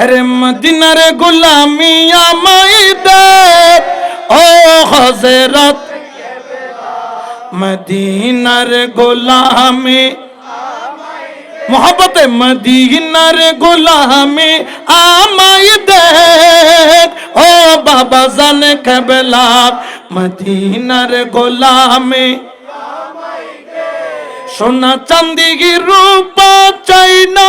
হরে মদিনার গোলামি আমায় দে ও হজরত মদিনার গোলামি মোহব্বতে মদিনার গোলামি আমায় দে ও বাবা জান কবলা। মদিনার গোলামি সোনা চান্দি রূপা চাইনা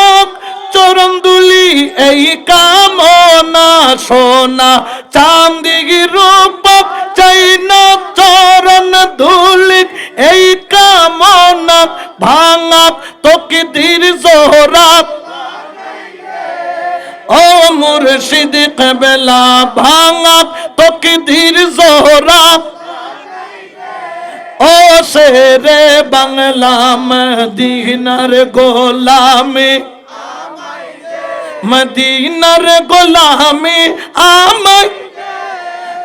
তোকে ধীর জোহরাত। ও মুর্শিদ কবেলা, ভাঙা তোকে ধীর জোহরাত। ও শেরে বাংলা মদিনার গোলামে। মদিনার গোলামে আমায়।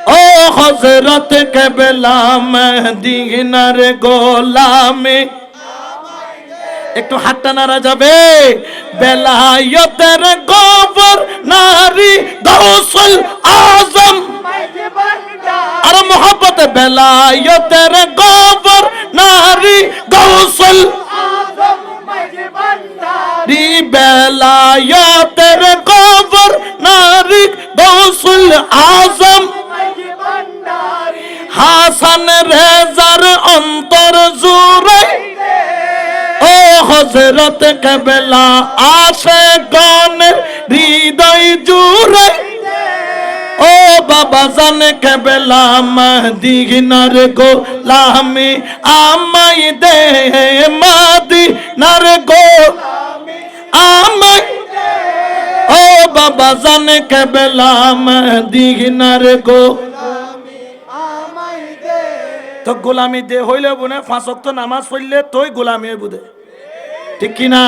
ও হজরত কেবলা মদিনার গোলামে। একটু হাতটা নাড়া যাবে। বেলায়তের গোবর নারী গৌসল আজম। আর মোহব্বত, বেলায়তের গোবর নারী গৌসল বেলায়তের হজরত কেবলা আসে গনের হৃদয় জুড়ে। ও বাবা জান কেবলা, মদিনার গো লামি আমাই দে, মদিনার গো আমাই ও বাবা জান কেবলা, মদিনার গো তো গোলামি দে হইলে বুনে ফাঁসক তো নামাজ পড়লে তোই গোলামি বুধে ঠিক কি না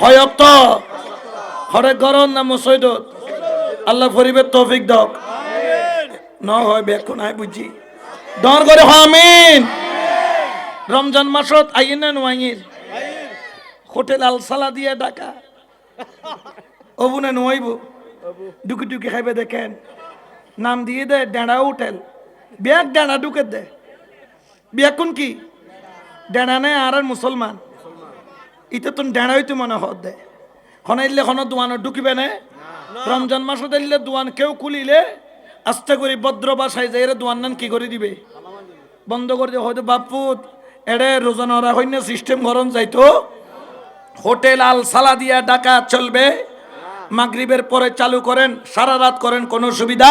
হয়ক তো হরে গরম না মুসৈদত আল্লাহ ফরিবের তৌফিক দক ন হয় বেকো নাই বুঝি। দর করে আমিন। রমজান মাসত আইন না নোয়াইর হোটেল আলসালা দিয়ে ডাকা। অবুনে নোয়াইব ডুকি ডুকি খাইবে দেখেন। নাম দিয়ে দে, ডেঁড়া হোটেল। ব্যাগ ডেঁড়া ঢুকে দে। কোন কি? ডেড়া নাই আর মুসলমান। ইতে তো ডেড়া হইতে মনে হত দে। খনাইলে খন দোয়ানো ঢুকিবে না। রমজান মাসে দিলে দোয়ান কেউ খুলিলে আস্তে করে ভদ্র বাসায় যাই দোয়ান নান কি করে দিবে? বন্ধ করে দিয়ে হয়তো বাপুত এড়ে রোজানরা হইনে সিস্টেম গরম যাইতো। হোটেল আল সালা দিয়া ডাকা চলবে। মাগরিবের পরে চালু করেন সারা রাত করেন কোনো সুবিধা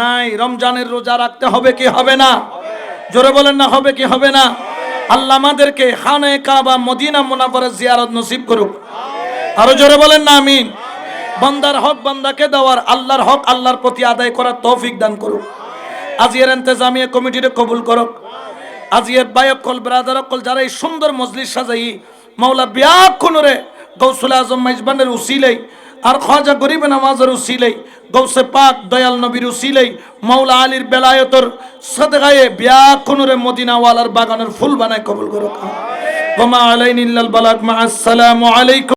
নাই। রমজানের রোজা রাখতে হবে কি হবে না? জোরে বলেন না হবে কি হবে না? আল্লাহ আমাদেরকে খানে কাবা মদিনা মুনাফারের জিয়ারত নসিব করুক। আরও জোরে বলেন না, আমিন। বান্দার হক বান্দাকে দেওয়ার আল্লাহর হক আল্লাহর প্রতি আদায় করার তৌফিক দান করুক। আজিয়ের এন্তেজামিয়া কমিটিরে কবুল করুক। আজিয়ের বায়ক কল ব্রাদার কল যারা এই সুন্দর মজলিস সাজাই মাওলা বিয়াকুনরে গৌসুল আজম মাইজবানের উসিলেই আর খাজা গরিব নামাজের উসিলেই, গৌসে পাক দয়াল নবীর উসিলেই মৌলা আলীর বেলায়তর সদগায়ে ব্যাকুনুরে মদিনাওয়ালার বাগানের ফুল বানায় কবুল করো ওমা আলাইনিল্লাল বালাক মা আসসালামু আলাইকুম।